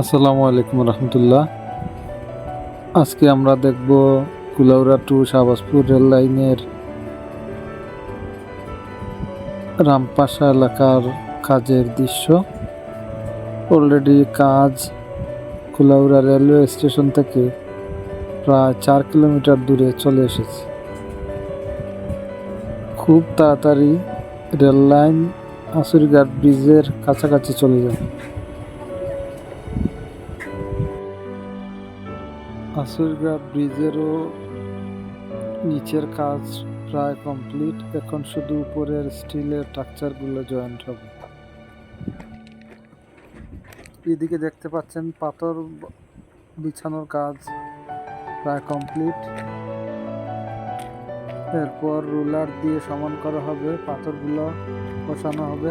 আসসালামু আলাইকুম রহমতুল্লাহ। আজকে আমরা দেখব কুলাউড়া টু শাহবাজপুর রেল লাইনের রামপাশা এলাকার কাজের দৃশ্য। অলরেডি কাজ কুলাউড়া রেলওয়ে স্টেশন থেকে প্রায় চার কিলোমিটার দূরে চলে এসেছে। খুব তাড়াতাড়ি রেল লাইন আসুরিঘাট ব্রিজের কাছাকাছি চলে যায়। আসুরগা ব্রিজেরও নিচের কাজ প্রায় কমপ্লিট। এখন শুধু উপরের স্টিলের স্ট্রাকচারগুলো জয়েন্ট হবে। এদিকে দেখতে পাচ্ছেন পাথর বিছানোর কাজ প্রায় কমপ্লিট। এরপর রুলার দিয়ে সমান করা হবে, পাথরগুলো বসানো হবে।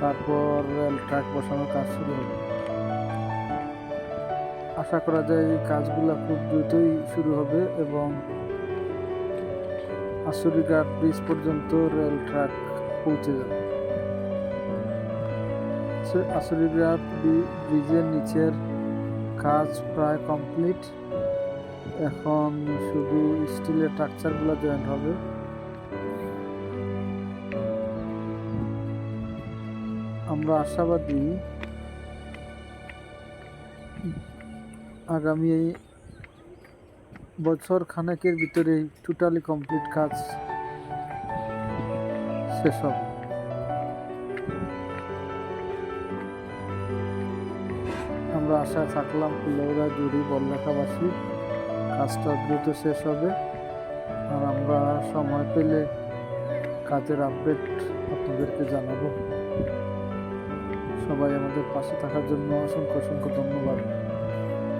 তারপর রেল ট্র্যাক বসানোর কাজ শুরু হবে। আশা করা যায় এই কাজগুলো খুব দ্রুতই শুরু হবে এবং আসুরিঘাট ব্রিজ পর্যন্ত রেল ট্র্যাক পৌঁছে যাবে। আসুরিঘাট ব্রিজের নিচের কাজ প্রায় কমপ্লিট। এখন শুধু স্টিলের স্ট্রাকচারগুলো জয়েন্ট হবে। আমরা আশাবাদী আগামী বছর খানেকের ভিতরে টোটালি কমপ্লিট কাজ শেষ হবে। আমরা আশা থাকলাম কুলৌরা জুড়ি, বল্লাখাবাসী, কাজটা দ্রুত শেষ হবে। আর আমরা সময় পেলে কাজের আপডেট আপনাদেরকে জানাব। সবাই আমাদের পাশে থাকার জন্য অসংখ্য অসংখ্য ধন্যবাদ।